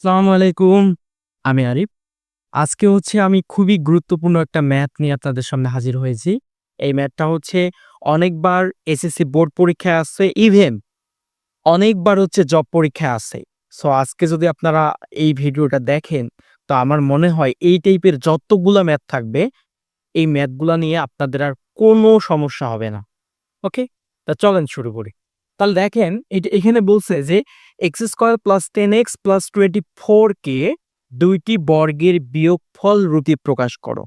আসসালামু আলাইকুম। আমি আরিফ। আজকে হচ্ছে আমি খুবই গুরুত্বপূর্ণ একটা ম্যাথ নিয়ে আপনাদের সামনে হাজির হয়েছি। এই ম্যাথটা হচ্ছে অনেকবার এসএসসি বোর্ড পরীক্ষায় আসছে ইভেন অনেকবার হচ্ছে জব পরীক্ষায় আসে সো আজকে যদি আপনারা এই ভিডিওটা দেখেন, তো আমার মনে হয় এই টাইপের যতগুলা ম্যাথ থাকবে, এই ম্যাথগুলা নিয়ে আপনাদের আর কোনো সমস্যা হবে না। ওকে তা চলেন শুরু করি। তাহলে দেখেন এটা এখানে বলছে যে x square plus ten x plus twenty ফোরকে দুইটি বর্গের বিয়োগফল রূপে প্রকাশ করো।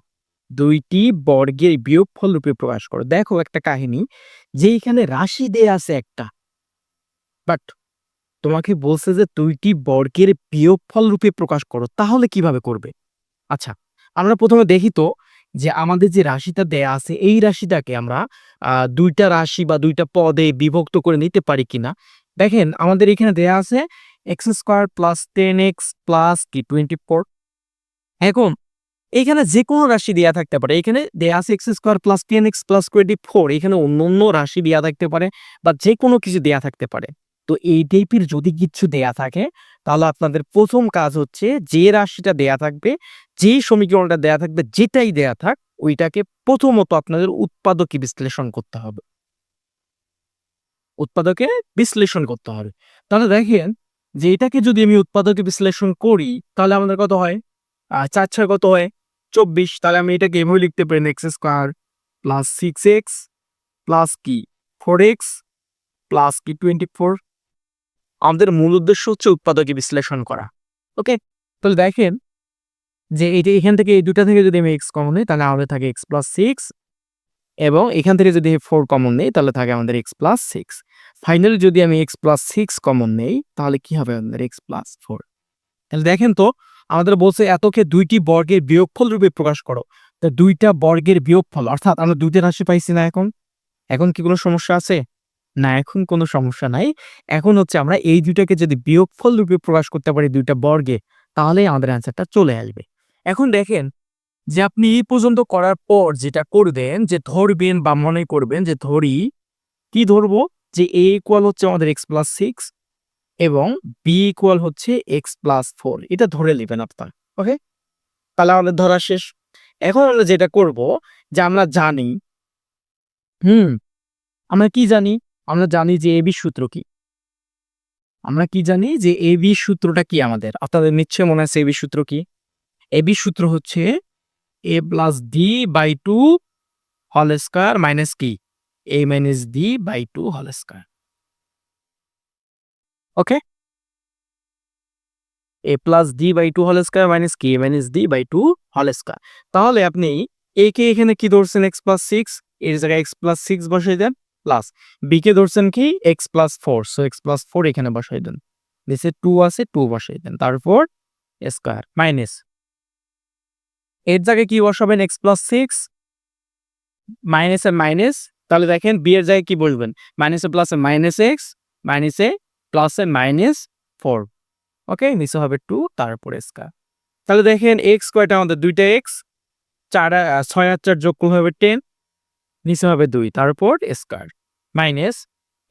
দুইটি বর্গের বিয়োগফল রূপে প্রকাশ করো। দেখো একটা কাহিনী, যে এখানে রাশি দেয়া আছে একটা বাট তোমাকে বলছে যে দুইটি বর্গের বিয়োগফল রূপে প্রকাশ করো, তাহলে কীভাবে করবে? আচ্ছা আমরা প্রথমে দেখি তো যে আমাদের যে রাশিটা দেয়া আছে, এই রাশিটাকে আমরা দুইটা রাশি বা দুইটা পদে বিভক্ত করে নিতে পারি কিনা? দেখেন, আমাদের এখানে দেয়া আছে x square plus ten x plus কি টোয়েন্টি ফোর এখন, এখানে যে কোনো রাশি দেয়া থাকতে পারে। এখানে দেয়া আছে x square plus ten x plus twenty four এখানে অন্য অন্য রাশি দেয়া থাকতে পারে বা যে কোনো কিছু দেয়া থাকতে পারে। তো এই টাইপের যদি কিছু দেয়া থাকে, তাহলে আপনাদের প্রথম কাজ হচ্ছে যে রাশিটা দেয়া থাকবে যে সমীকরণটা দেয়া থাকবে, যেটাই দেয়া থাক, ওইটাকে প্রথমত আপনাদের উৎপাদকে বিশ্লেষণ করতে হবে। উৎপাদকে বিশ্লেষণ করতে হবে। তাহলে দেখেন যে এটাকে যদি আমি উৎপাদকে বিশ্লেষণ করি, তাহলে আমাদের কত হয়? চার ছয় কত হয়? চব্বিশ। তাহলে আমি এটাকে এভাবে লিখতে পারি x square plus six x plus কি? ফোর এক্স প্লাস কি? টোয়েন্টি ফোর আমাদের মূল উদ্দেশ্য হচ্ছে উৎপাদকে বিশ্লেষণ করা ওকে তাহলে দেখেন যে এটা এখান থেকে এই দুটা থেকে যদি আমি এক্স কমন নিই, তাহলে আমাদের থাকে এক্স প্লাস সিক্স এবং এখান থেকে যদি ফোর কমন নেই, তাহলে থাকে আমাদের এক্স প্লাস সিক্স ফাইনালি যদি আমি এক্স প্লাস সিক্স কমন নেই, তাহলে কি হবে আমাদের এক্স প্লাস ফোর তাহলে দেখেন তো, আমাদের বলছে এতকে দুইটি বর্গের বিয়োগফল রূপে প্রকাশ করো। তা দুইটা বর্গের বিয়োগফল, অর্থাৎ আমরা দুইটা রাশি পাইছি না এখন। এখন কি কোনো সমস্যা আছে? না, এখন কোনো সমস্যা নাই। এখন হচ্ছে আমরা এই দুইটাকে যদি বিয়োগফল রূপে প্রকাশ করতে পারি দুইটা বর্গে, তাহলেই আমাদের অ্যান্সারটা চলে আসবে। এখন দেখেন যে আপনি এই পর্যন্ত করার পর যেটা করবেন, যে ধরবেন বা মনে করবেন যে ধরি, কি ধরবো? যে এ ইকুয়াল হচ্ছে আমাদের এক্স প্লাস সিক্স এবং বি ইকুয়াল হচ্ছে এক্স প্লাস ফোর এটা ধরে নেবেন আপনার ওকে তাহলে আমাদের ধরা শেষ। এখন আমরা যেটা করব, যে আমরা জানি, হুম, আমরা কি জানি? আমরা জানি যে এবি সূত্র কি। আমরা কি জানি যে এবি সূত্রটা কি আমাদের? আপনাদের নিশ্চয় মনে আছে এবি সূত্র কি? এবি সূত্র হচ্ছে a plus d by two হল স্কোয়ার মাইনাস কি? A minus d by two হল square. Okay? A plus d by two হল স্কোয়ার মাইনাস কি? মাইনাস ডি বাই টু হল স্কোয়ার। তাহলে আপনি এ কে এখানে কি ধরছেন? এক্স প্লাস সিক্স এর জায়গায় এক্স প্লাস সিক্স বসাই দেন। প্লাস বি কে ধরছেন কি? X plus four so x plus four এখানে বসাই দেন। নিচে টু আছে টু বসাই দেন। তারপর স্কোয়ার মাইনাস এর জায়গায় কি বসাবেন? X plus six minus a minus তাহলে দেখেন বি এর জায়গায় কি বলবেন মাইনাসে প্লাসে মাইনাস এক্স মাইনাসে প্লাসে মাইনাস ফোর ওকে নিচে হবে টু তারপরে স্কোয়ার তাহলে দেখেন এক্স কয়টা আমাদের দুইটা এক্স চার ছয় আর চার যোগ করলে হবে টেন নিচে হবে দুই, তারপর স্কোয়ার মাইনাস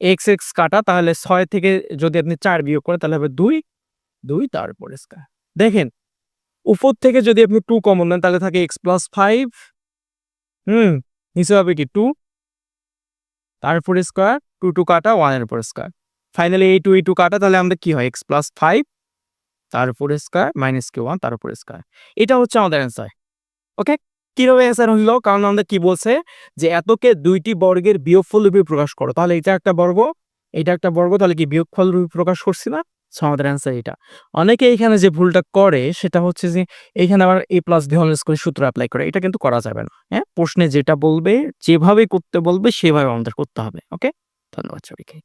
এক্স এক্স কাটা, তাহলে ছয় থেকে যদি আপনি চার বিয়োগ করেন, তাহলে হবে দুই দুই, তারপর স্কোয়ার দেখেন, উপর থেকে যদি আপনি টু কমন নেন, তাহলে থাকে এক্স প্লাস ফাইভ হুম, নিচে হবে কি টু তারপর স্কোয়ার টু টু কাটা ওয়ানের উপর স্কোয়ার ফাইনালি এই টু এই টু কাটা, তাহলে আমাদের কি হয়? এক্স প্লাস ফাইভ তার উপরে স্কোয়ার মাইনাস কে ওয়ান তার উপরে স্কোয়ার এটা হচ্ছে আমাদের অ্যান্সার ওকে কীভাবে অ্যান্সার হইল কারণ আমাদের কি বলছে যে, এতকে দুইটি বর্গের বিয়োগফল রূপে প্রকাশ করো। তাহলে এটা একটা বর্গ, এটা একটা বর্গ, তাহলে কি বিয়োগফল রূপে প্রকাশ করছি না? আমাদের অ্যান্সার এটা। অনেকে এখানে যে ভুলটা করে, সেটা হচ্ছে যে, এখানে আবার এ প্লাস বি হলস করে সূত্র অ্যাপ্লাই করে। এটা কিন্তু করা যাবে না হ্যাঁ? প্রশ্নে যেটা বলবে, যেভাবে করতে বলবে, সেভাবে আমাদের করতে হবে ওকে ধন্যবাদ সবাইকে।